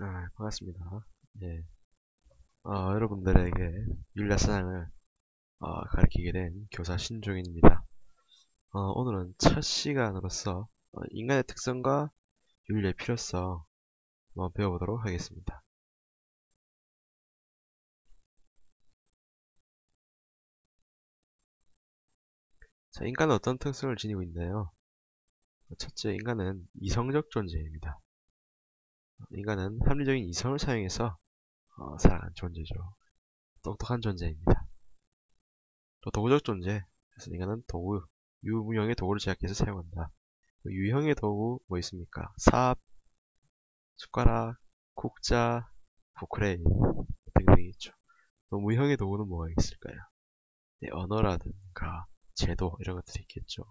아, 반갑습니다. 예. 어, 여러분들에게 윤리사상을 어, 가르치게 된 교사 신종인입니다. 어, 오늘은 첫 시간으로서 어, 인간의 특성과 윤리의 필요성 한번 배워보도록 하겠습니다. 자, 인간은 어떤 특성을 지니고 있나요? 첫째, 인간은 이성적 존재입니다. 인간은 합리적인 이성을 사용해서 어, 살아가는 존재죠. 똑똑한 존재입니다. 또 도구적 존재. 그래서 인간은 도구, 유무형의 도구를 제작해서 사용한다. 유형의 도구 뭐 있습니까? 삽, 숟가락, 국자, 포크레인 등등이 있죠. 또 무형의 도구는 뭐가 있을까요? 네, 언어라든가 제도 이런 것들이 있겠죠.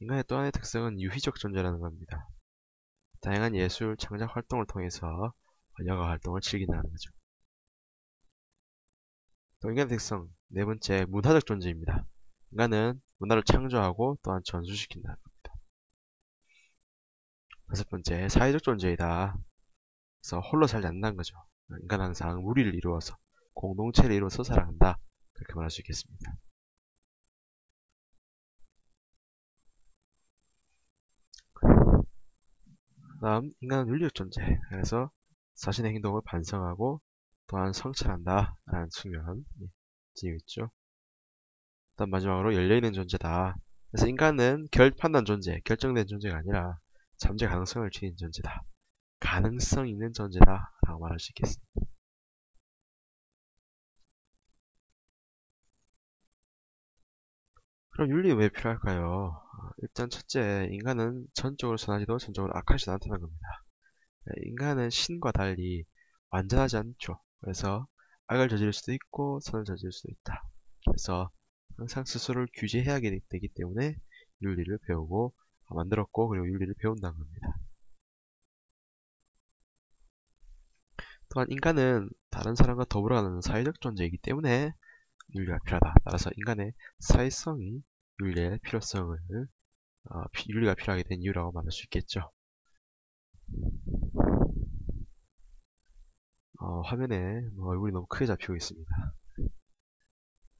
인간의 또 하나의 특성은 유희적 존재라는 겁니다. 다양한 예술, 창작 활동을 통해서 여가 활동을 즐긴다는 거죠. 또 인간의 특성, 네 번째, 문화적 존재입니다. 인간은 문화를 창조하고 또한 전수시킨다는 겁니다. 다섯 번째, 사회적 존재이다. 그래서 홀로 살지 않는다는 거죠. 인간은 항상 무리를 이루어서 공동체를 이루어서 살아간다. 그렇게 말할 수 있겠습니다. 다음 인간은 윤리적 존재. 그래서 자신의 행동을 반성하고 또한 성찰한다 라는 측면 지니고 있죠. 다음 마지막으로 열려있는 존재다. 그래서 인간은 결판난 존재, 결정된 존재가 아니라 잠재 가능성을 지닌 존재다. 가능성 있는 존재다 라고 말할 수 있겠습니다. 그럼 윤리 왜 필요할까요? 일단 첫째, 인간은 전적으로 선하지도 전적으로 악하지도 않다는 겁니다. 네, 인간은 신과 달리 완전하지 않죠. 그래서 악을 저지를 수도 있고 선을 저지를 수도 있다. 그래서 항상 스스로를 규제해야 되기 때문에 윤리를 배우고 만들었고 그리고 윤리를 배운다는 겁니다. 또한 인간은 다른 사람과 더불어가는 사회적 존재이기 때문에 윤리가 필요하다. 따라서 인간의 사회성이 윤리의 필요성을 어, 윤리가 필요하게 된 이유라고 말할 수 있겠죠. 어, 화면에 뭐 얼굴이 너무 크게 잡히고 있습니다.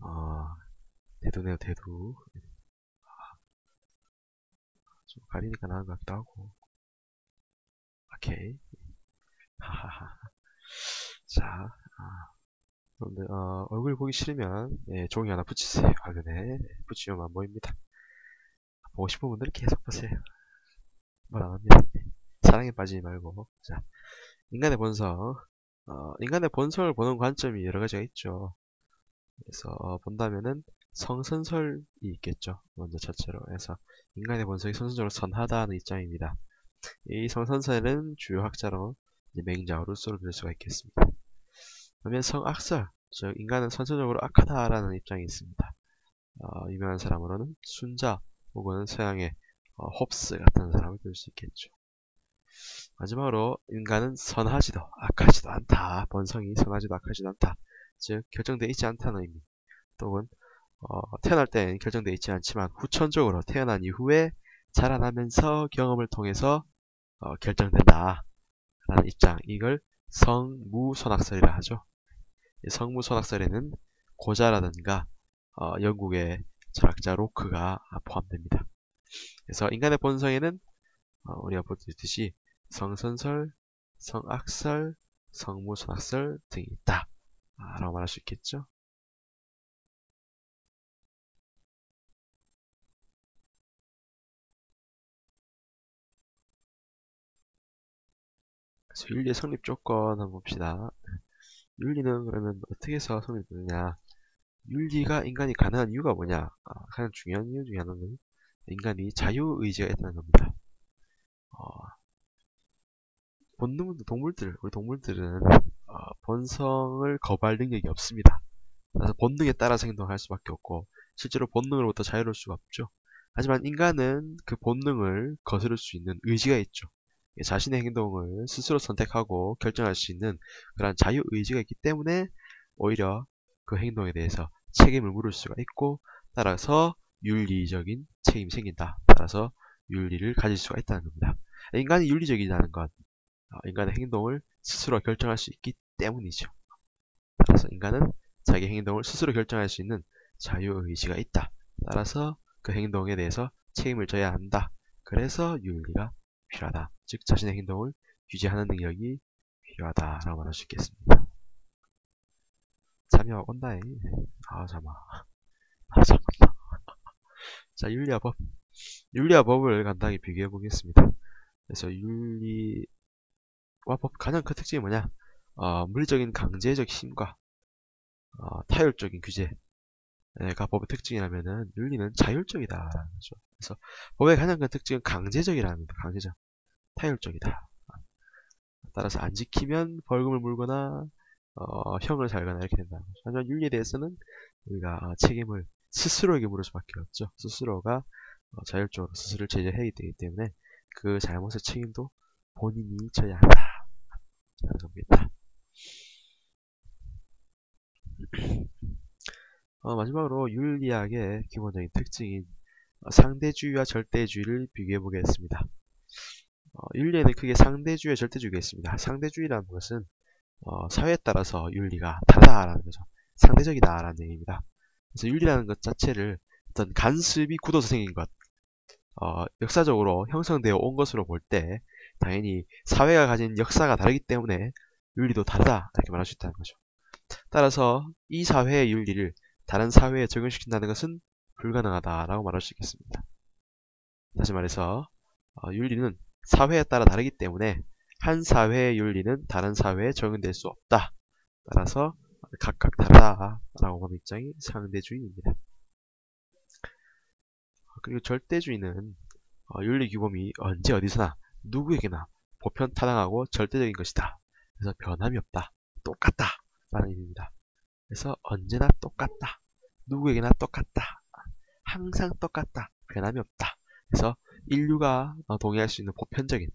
어, 대두네요, 대두. 좀 가리니까 나은 것 같기도 하고. 오케이. 하하하. 자, 아, 여러분들, 어, 얼굴 보기 싫으면, 예, 종이 하나 붙이세요. 화면에. 붙이면 안 보입니다. 보고 싶은 분들은 계속 보세요. 뭘 안합니다. 사랑에 빠지지 말고. 자, 인간의 본성. 어, 인간의 본성을 보는 관점이 여러 가지가 있죠. 그래서 어, 본다면은 성선설이 있겠죠. 먼저 첫째로. 그래서 인간의 본성이 선선적으로 선하다는 입장입니다. 이 성선설은 주요 학자로 맹자와 루소를 들 수가 있겠습니다. 그러면 성악설, 즉 인간은 선천적으로 악하다라는 입장이 있습니다. 어, 유명한 사람으로는 순자 혹은 서양의 어, 홉스 같은 사람을 들 수 있겠죠. 마지막으로 인간은 선하지도 악하지도 않다. 본성이 선하지도 악하지도 않다. 즉 결정되어 있지 않다는 의미. 또는 어, 태어날 땐 결정되어 있지 않지만 후천적으로 태어난 이후에 자라나면서 경험을 통해서 어, 결정된다. 라는 입장. 이걸 성무선악설이라 하죠. 성무 선악설에는 고자라든가 어, 영국의 철학자 로크가 포함됩니다. 그래서 인간의 본성에는 어, 우리가 보듯이 성선설, 성악설, 성무선악설 등이 있다. 아, 라고 말할 수 있겠죠. 그래서 윤리의 성립 조건 한번 봅시다. 윤리는 그러면 어떻게 해서 성립 되느냐? 윤리가 인간이 가능한 이유가 뭐냐? 아, 가장 중요한 이유 중에 하나는 인간이 자유의지가 있다는 겁니다. 어, 본능 동물들 우리 동물들은 어, 본성을 거부할 능력이 없습니다. 그래서 본능에 따라서 행동할 수밖에 없고 실제로 본능으로부터 자유로울 수가 없죠. 하지만 인간은 그 본능을 거스를 수 있는 의지가 있죠 자신의 행동을 스스로 선택하고 결정할 수 있는 그런 자유의지가 있기 때문에 오히려 그 행동에 대해서 책임을 물을 수가 있고 따라서 윤리적인 책임이 생긴다. 따라서 윤리를 가질 수가 있다는 겁니다. 인간이 윤리적이라는 것, 어, 인간의 행동을 스스로 결정할 수 있기 때문이죠. 따라서 인간은 자기 행동을 스스로 결정할 수 있는 자유의지가 있다. 따라서 그 행동에 대해서 책임을 져야 한다. 그래서 윤리가 필요하다. 즉 자신의 행동을 규제하는 능력이 필요하다라고 말할 수 있겠습니다. 참여 온다잉. 아 잠깐만. 아 잠깐만. 자 윤리와 법. 윤리와 법을 간단히 비교해 보겠습니다. 그래서 윤리와 법 가장 큰 특징이 뭐냐? 어, 물리적인 강제적 힘과 어, 타율적인 규제가 법의 특징이라면은 윤리는 자율적이다라는 거죠. 그래서 법의 가장 큰 특징은 강제적이라는 겁니다. 강제적. 타율적이다. 따라서 안 지키면 벌금을 물거나 어, 형을 살거나 이렇게 거죠. 하지만 윤리에 대해서는 우리가 책임을 스스로에게 물을 수밖에 없죠. 스스로가 어, 자율적으로 스스로를 제재해야 되기 때문에 그 잘못의 책임도 본인이 져야 한다. 라는 겁니다. 어, 마지막으로 윤리학의 기본적인 특징인 어, 상대주의와 절대주의를 비교해 보겠습니다. 어, 윤리에는 크게 상대주의와 절대주의가 있습니다. 상대주의라는 것은 어, 사회에 따라서 윤리가 다르다라는 거죠. 상대적이다라는 얘기입니다. 그래서 윤리라는 것 자체를 어떤 간습이 굳어서 생긴 것, 어, 역사적으로 형성되어 온 것으로 볼 때 당연히 사회가 가진 역사가 다르기 때문에 윤리도 다르다 이렇게 말할 수 있다는 거죠. 따라서 이 사회의 윤리를 다른 사회에 적용시킨다는 것은 불가능하다라고 말할 수 있겠습니다. 다시 말해서 어, 윤리는 사회에 따라 다르기 때문에 한 사회의 윤리는 다른 사회에 적용될 수 없다. 따라서 각각 다르다라고 보는 입장이 상대주의입니다. 그리고 절대주의는 어, 윤리 규범이 언제 어디서나 누구에게나 보편 타당하고 절대적인 것이다. 그래서 변함이 없다. 똑같다. 라는 의미입니다. 그래서 언제나 똑같다. 누구에게나 똑같다. 항상 똑같다. 변함이 없다. 그래서 인류가 어, 동의할 수 있는 보편적인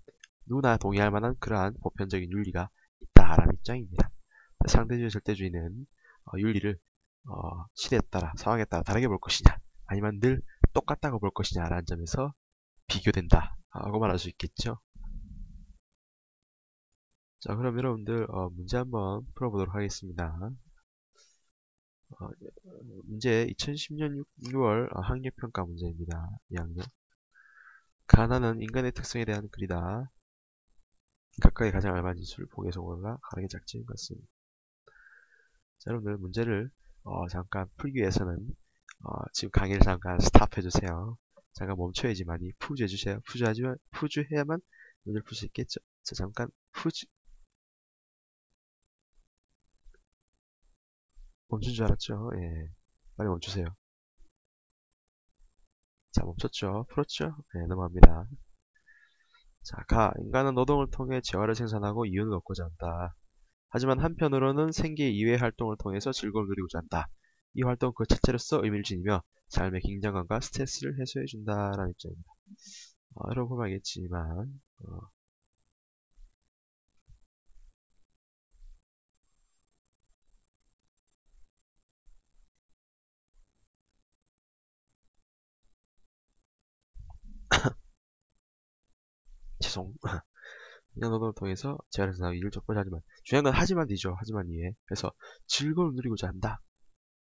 누구나 동의할 만한 그러한 보편적인 윤리가 있다라는 입장입니다. 상대주의 절대주의는 어, 윤리를 어, 시대에 따라 상황에 따라 다르게 볼 것이냐 아니면 늘 똑같다고 볼 것이냐 라는 점에서 비교된다 라고 말할 수 있겠죠. 자 그럼 여러분들 어, 문제 한번 풀어보도록 하겠습니다. 어, 문제 2010년 6, 월 학력평가 문제입니다. 2학년 가나는 인간의 특성에 대한 글이다. 각각의 가장 알맞은 술, 복의 소고가 가르게 작지인 것입니다. 자, 여러분들 문제를 어, 잠깐 풀기 위해서는 어, 지금 강의를 잠깐 스탑해주세요. 잠깐 멈춰야지만이 푸주해주세요. 푸주하지만 푸주해야만 문제를 풀 수 있겠죠. 자, 잠깐 푸주 멈춘 줄 알았죠? 예. 빨리 멈추세요. 자, 멈췄죠? 풀었죠? 네, 넘어갑니다. 자, 가. 인간은 노동을 통해 재화를 생산하고 이윤을 얻고자 한다. 하지만 한편으로는 생계 이외의 활동을 통해서 즐거움을 누리고자 한다. 이 활동 그 자체로서 의미를 지니며 삶의 긴장감과 스트레스를 해소해준다라는 입장입니다. 어, 여러분 보면 알겠지만 어, 죄송. 인간노동을 통해서 재활을 생산하고 일을 족보자 하지만 중요한 건 하지만 되죠. 하지만 이해. 그래서 즐거움을 누리고자 한다.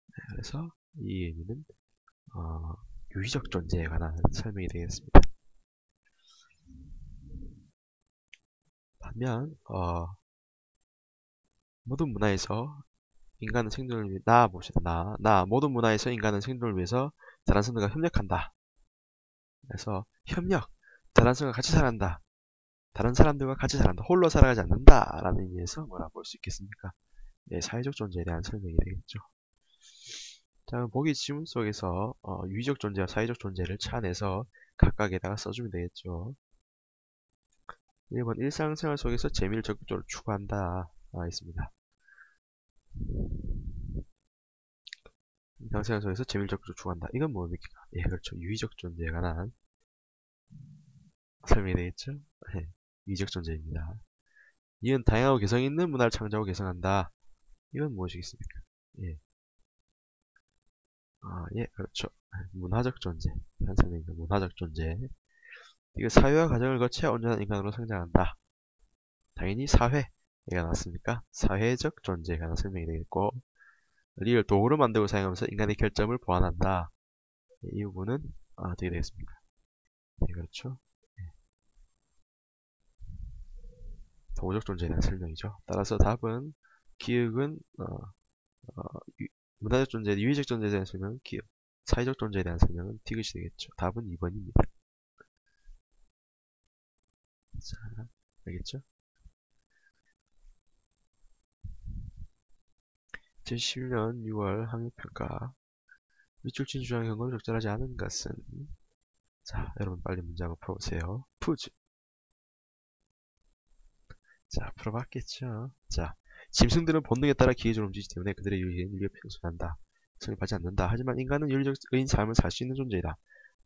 네, 그래서 이 의미는 어, 유의적 존재에 관한 설명이 되겠습니다. 반면 어, 모든 문화에서 인간은 생존을 위해 나 봅시다 나, 나 모든 문화에서 인간은 생존을 위해서 다른 사람들과 협력한다. 그래서 협력 다른 사람과 같이 살아간다 다른 사람들과 같이 살아간다. 홀로 살아가지 않는다. 라는 의미에서 뭐라 볼 수 있겠습니까? 네, 사회적 존재에 대한 설명이 되겠죠. 자, 보기 지문 속에서 어, 유의적 존재와 사회적 존재를 차내서 각각에다가 써주면 되겠죠. 1번 일상생활 속에서 재미를 적극적으로 추구한다. 나와 있습니다. 일상생활 속에서 재미를 적극적으로 추구한다. 이건 뭡니까? 예, 그렇죠. 유의적 존재에 관한 설명이 되겠죠. 네. 위적 존재입니다. 이은 다양하고 개성 있는 문화를 창조하고 개성한다. 이건 무엇이겠습니까? 예. 아, 예, 그렇죠. 문화적 존재. 한상입니다 문화적 존재. 이거 사회와 과정을 거쳐 온전한 인간으로 성장한다. 당연히 사회가 나왔으니까 사회적 존재에 관한 설명이 되겠고 리을 도구로 만들고 사용하면서 인간의 결점을 보완한다. 이 부분은 아, 어떻게 되겠습니까? 네, 그렇죠. 네. 도구적 존재에 대한 설명이죠. 따라서 답은 기억은 어, 어, 문화적 존재, 유의적 존재에 대한 설명은 기억, 사회적 존재에 대한 설명은 디귿이 되겠죠. 답은 2번입니다. 자, 알겠죠? 2011년 6월 학력평가 밑줄친 주장 경고를 적절하지 않은 것은 자 여러분 빨리 한번 풀어보세요 푸즈 자 풀어봤겠죠? 자 짐승들은 본능에 따라 기계적으로 움직이기 때문에 그들의 유리는 윤리에 평소한다. 성립하지 않는다. 하지만 인간은 윤리적인 삶을 살 수 있는 존재이다.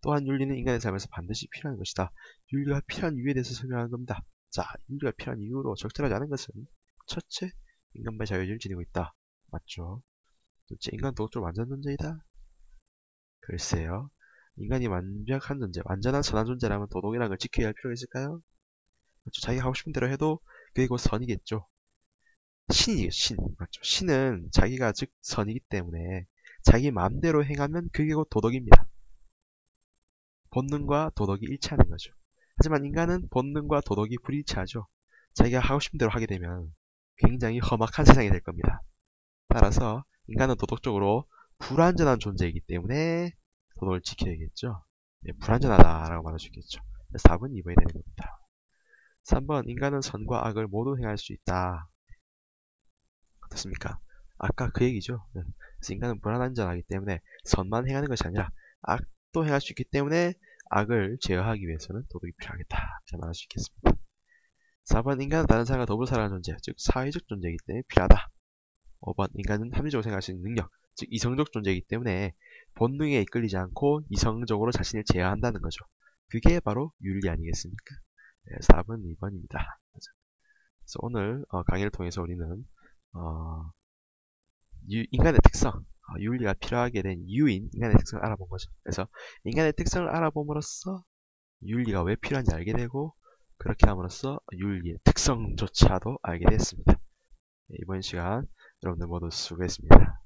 또한 윤리는 인간의 삶에서 반드시 필요한 것이다. 윤리가 필요한 이유에 대해서 설명하는 겁니다. 자 윤리가 필요한 이유로 적절하지 않은 것은 첫째 인간의 자유를 지니고 있다. 맞죠? 둘째 인간 도덕적으로 완전 존재이다. 글쎄요. 인간이 완벽한 존재, 완전한 선한 존재라면 도덕이라는 걸 지켜야 할 필요가 있을까요? 그렇죠. 자기가 하고 싶은 대로 해도 곧 선이겠죠. 신이겠죠, 신. 맞죠. 신은 자기가 즉 선이기 때문에 자기 마음대로 행하면 그게 곧 도덕입니다. 본능과 도덕이 일치하는 거죠. 하지만 인간은 본능과 도덕이 불일치하죠. 자기가 하고 싶은 대로 하게 되면 굉장히 험악한 세상이 될 겁니다. 따라서 인간은 도덕적으로 불완전한 존재이기 때문에 도덕을 지켜야겠죠. 네, 불완전하다라고 말할 수 있겠죠. 그래서 답은 2번이 되는 겁니다. 3번 인간은 선과 악을 모두 행할 수 있다. 어떻습니까? 아까 그 얘기죠. 네. 그래서 인간은 불완전하기 때문에 선만 행하는 것이 아니라 악도 행할 수 있기 때문에 악을 제어하기 위해서는 도덕이 필요하겠다. 이렇게 말할 수 있겠습니다. 4번 인간은 다른 사람과 더불어 살아가는 존재, 즉 사회적 존재이기 때문에 필요하다. 5번 인간은 합리적으로 생각할 수 있는 능력, 즉 이성적 존재이기 때문에 본능에 이끌리지 않고 이성적으로 자신을 제어한다는 거죠. 그게 바로 윤리 아니겠습니까? 네, 4번 2번입니다. 그래서 오늘 어, 강의를 통해서 우리는 어, 유, 인간의 특성, 어, 윤리가 필요하게 된 이유인 인간의 특성을 알아본 거죠. 그래서 인간의 특성을 알아봄으로써 윤리가 왜 필요한지 알게 되고 그렇게 함으로써 윤리의 특성조차도 알게 됐습니다. 네, 이번 시간 여러분들 모두 수고했습니다.